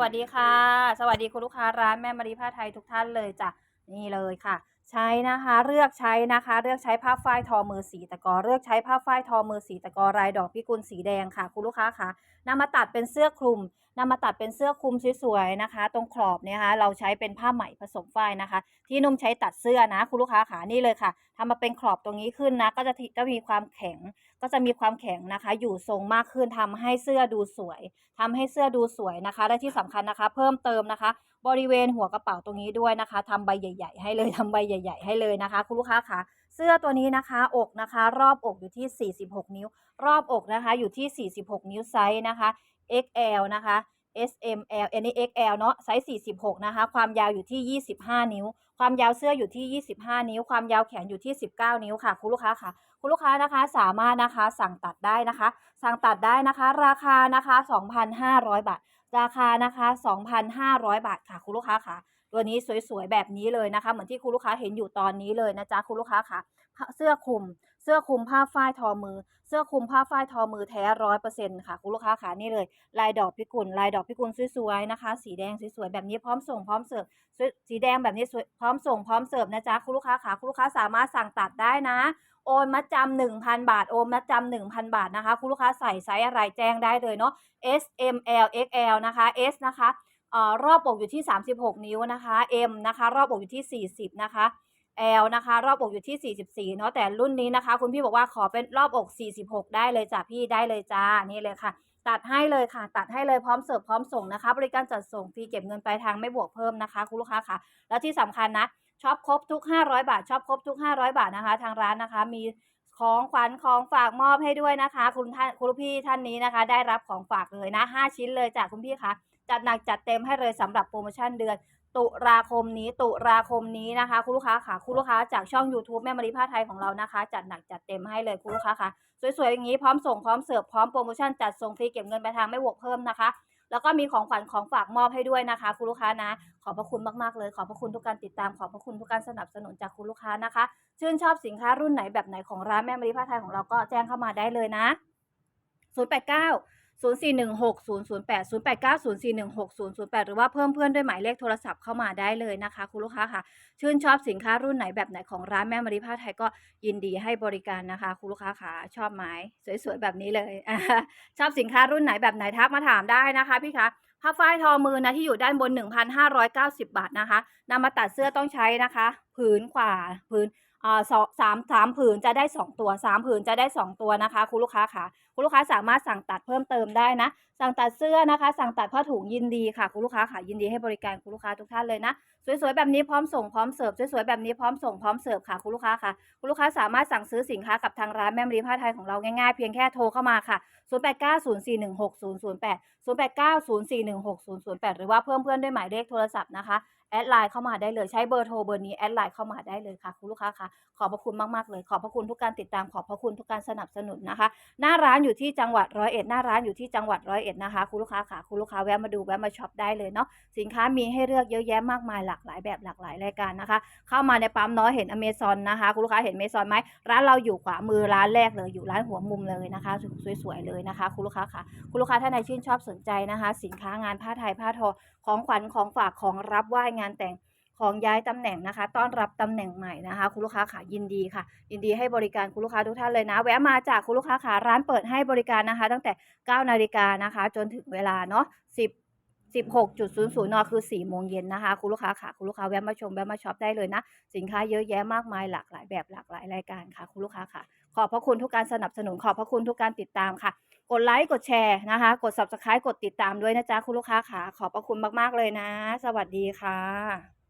วัสดีค่ะ สวัสดีคุณลูกค้าร้านแม่มารีผ้าไทยทุกท่านเลยจ้ะนี่เลยค่ะ ใช้นะคะเลือกใช้นะคะ เลือกใช้ผ้าฝ้ายทอมือสีตะกอเลือกใช้ผ้าฝ้ายทอมือสีตะกอลายดอกพิกุลสีแดงค่ะ คุณลูกค้าคะนำมาตัดเป็นเสื้อคลุม นำมาตัดเป็นเสื้อคลุมสวยๆนะคะ ตรงขอบเนี่ยคะเราใช้เป็นผ้าไหมผสมฝ้ายนะคะ ที่นุ่มใช้ตัดเสื้อนะ คุณลูกค้าขานี่เลยค่ะทำมาเป็นขอบตรงนี้ขึ้นนะ ก็จะจะมีความแข็งก็จะมีความแข็งนะคะ อยู่ทรงมากขึ้นทำให้เสื้อดูสวยทำให้เสื้อดูสวยนะคะ และที่สำคัญนะคะ เพิ่มเติมนะคะ บริเวณหัวกระเป๋าตรงนี้ด้วยนะคะทำใบใหญ่ ๆ ให้เลยทำใบใหญ่ ๆ ให้เลยนะคะ คุณลูกค้าคะเสื้อตัวนี้นะคะ อกนะคะ รอบอกอยู่ที่ 46 นิ้ว รอบอกนะคะ อยู่ที่ 46 นิ้วไซส์นะคะ XL นะคะ S M L อันนี้ XL เนาะไซส์ 46 นะคะ ความยาวอยู่ที่ 25 นิ้ว ความยาวเสื้ออยู่ที่ 25 นิ้ว ความยาวแขนอยู่ที่ 19 นิ้วค่ะ คุณลูกค้าค่ะ คุณลูกค้านะคะสามารถนะคะสั่งตัดได้นะคะ สั่งตัดได้นะคะ ราคานะคะ 2,500 บาท ราคานะคะ 2,500 บาทค่ะ คุณลูกค้าค่ะ ตัวนี้สวยๆแบบนี้เลยนะคะ เหมือนที่คุณลูกค้าเห็นอยู่ตอนนี้เลยนะจ๊ะคุณลูกค้าค่ะ เสื้อคลุม เสื้อคลุมผ้าฝ้ายทอมือ เสื้อคลุมผ้าฝ้ายทอมือแท้ร้อยเปอร์เซ็นต์ค่ะคุณลูกค้าค่ะนี่เลย ลายดอกพิกุลลายดอกพิกุลสวยๆนะคะ สีแดงสวยๆแบบนี้พร้อมส่งพร้อมเสิร์ฟสีแดงแบบนี้สวยพร้อมส่งพร้อมเสิร์ฟนะจ๊ะคุณลูกค้าค่ะคุณลูกค้าสามารถสั่งตัดได้นะโอนมัดจำหนึ่งพันบาท โอนมัดจำหนึ่งพันบาทนะคะ คุณลูกค้าใส่ไซส์อะไรแจ้งได้เลยเนาะ S M L X L นะคะ S นะคะ รอบอก อยู่ที่ 36 นิ้วนะคะ M นะคะ รอบอกอยู่ที่ 40 นะคะ L นะคะ รอบอกอยู่ที่ 44 เนาะแต่รุ่นนี้นะคะ คุณพี่บอกว่าขอเป็นรอบอก 46 ได้เลยจ้ะพี่ได้เลยจ้านี่เลยค่ะ ตัดให้เลยค่ะ ตัดให้เลยพร้อมเสิร์ฟพร้อมส่งนะคะ บริการจัดส่งฟรีเก็บเงินปลายทางไม่บวกเพิ่มนะคะ คุณลูกค้าค่ะ แล้วที่สำคัญนะช็อปครบทุก 500 บาทช็อปครบทุก 500 บาทนะคะ ทางร้านนะคะมีของขวัญของฝากมอบให้ด้วยนะคะ คุณท่านคุณพี่ท่านนี้นะคะ ได้รับของฝากเลยนะ 5 ชิ้นเลยจากคุณพี่คะ จัดหนักจัดเต็มให้เลยสำหรับโปรโมชั่นเดือน ตุลาคมนี้ตุลาคมนี้นะคะคุณลูกค้าค่ะคุณลูกค้าจากช่อง YouTube แม่มารีผ้าไทยของเรานะคะ จัดหนักจัดเต็มให้เลยคุณลูกค้าค่ะ สวยๆอย่างนี้พร้อมส่งพร้อมเสิร์ฟพร้อมโปรโมชั่นจัดส่งฟรีเก็บเงินปลายทางไม่บวกเพิ่มนะคะแล้วก็มีของขวัญของฝากมอบให้ด้วยนะคะ คุณลูกค้านะ ขอบพระคุณมากๆเลย ขอบพระคุณทุกการติดตาม ขอบพระคุณทุกการสนับสนุนจากคุณลูกค้านะคะ ชื่นชอบสินค้ารุ่นไหนแบบไหนของร้านแม่มารีผ้าไทยของเราก็แจ้งเข้ามาได้เลยนะ 089 0416 008 089 0416 008 หรือว่าเพิ่มเพื่อนด้วยหมายเลขโทรศัพท์เข้ามาได้เลยนะคะ คุณลูกค้าค่ะ ชื่นชอบสินค้ารุ่นไหนแบบไหนของร้านแม่มารีผ้าไทยก็ยินดีให้บริการนะคะ คุณลูกค้าค่ะชอบไหมสวยๆแบบนี้เลย ชอบสินค้ารุ่นไหนแบบไหนทักมาถามได้นะคะพี่คะผ้าฝ้ายทอมือนะที่อยู่ด้านบน 1,590 บาทนะคะนำมาตัดเสื้อต้องใช้นะคะ ผืนขวาผืนอ่าสองสามสามผืนจะได้สองตัวสามผืนจะได้สองตัวนะคะ คุณลูกค้าค่ะคุณลูกค้าสามารถสั่งตัดเพิ่มเติมได้นะ สั่งตัดเสื้อนะคะ สั่งตัดผ้าถุงยินดีค่ะคุณลูกค้าค่ะยินดีให้บริการคุณลูกค้าทุกท่านเลยนะ สวยๆแบบนี้พร้อมส่งพร้อมเสิร์ฟสวยๆแบบนี้พร้อมส่งพร้อมเสิร์ฟค่ะคุณลูกค้าค่ะคุณลูกค้าสามารถสั่งซื้อสินค้ากับทางร้านแม่มรีผ้าไทยของเราง่ายๆเพียงแค่โทรเข้ามาค่ะ 0890416008 0890416008 หรือว่าเพิ่มเพื่อนด้วยหมายเลขโทรศัพท์นะคะ แอดไลน์เข้ามาได้เลยใช้เบอร์โทรเบอร์นี้แอดไลน์เข้ามาได้เลยค่ะคุณลูกค้าค่ะขอบพระคุณมากๆเลย ขอบพระคุณทุกการติดตามขอบพระคุณทุกการสนับสนุนนะคะ หน้าร้านอยู่ที่จังหวัดร้อยเอ็ดหน้าร้านอยู่ที่จังหวัดร้อยเอ็ดนะคะคุณลูกค้าค่ะคุณลูกค้าแวะมาดูแวะมาช็อปได้เลยเนาะสินค้ามีให้เลือกเยอะแยะมากมายหลากหลายแบบหลากหลายรายการนะคะ เข้ามาในปั๊มน้อยเห็นอเมซอนนะคะคุณลูกค้าเห็นอเมซอนไหมร้านเราอยู่ขวามือร้านแรกเลยอยู่ร้านหัวมุมเลยนะคะสวยๆเลยนะคะคุณลูกค้าค่ะคุณลูกค้าท่านใดชื่นชอบสนใจนะคะ สินค้างานผ้าไทยผ้าทอของขวัญของฝากของรับไหว้งานแต่งของย้ายตำแหน่งนะคะ ต้อนรับตำแหน่งใหม่นะคะ คุณลูกค้าค่ะยินดีค่ะ ยินดีให้บริการคุณลูกค้าทุกท่านเลยนะ แวะมาจากคุณลูกค้าค่ะร้านเปิดให้บริการนะคะ ตั้งแต่ 9 นาฬิกานะคะ จนถึงเวลาเนาะ10 16.00นคือ 4 โมงเย็นนะคะ คุณลูกค้าค่ะ คุณลูกค้าแวะมาชม แวะมาช็อปได้เลยนะ สินค้าเยอะแยะมากมายหลากหลายแบบหลากหลายรายการค่ะ คุณลูกค้าค่ะ ขอบพระคุณทุกการสนับสนุน ขอบพระคุณทุกการติดตามค่ะ กดไลค์กดแชร์นะคะ กด subscribe กดติดตามด้วยนะจ๊ะคุณลูกค้าค่ะขอบพระคุณมาก ๆ เลยนะ สวัสดีค่ะ